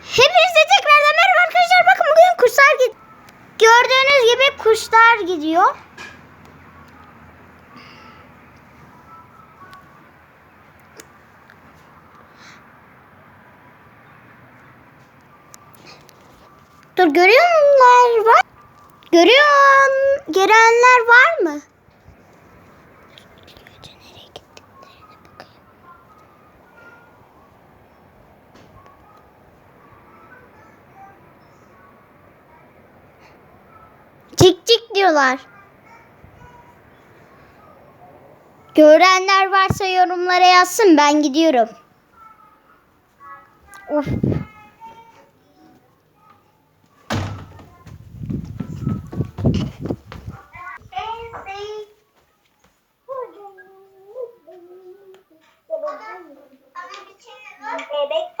Hepinize tekrardan merhaba arkadaşlar. Bakın bugün kuşlar gid Gördüğünüz gibi kuşlar gidiyor. Dur görüyorlar var. Görüyor görenler var mı? Cik cik diyorlar. Görenler varsa yorumlara yazsın ben gidiyorum. Of. Bebek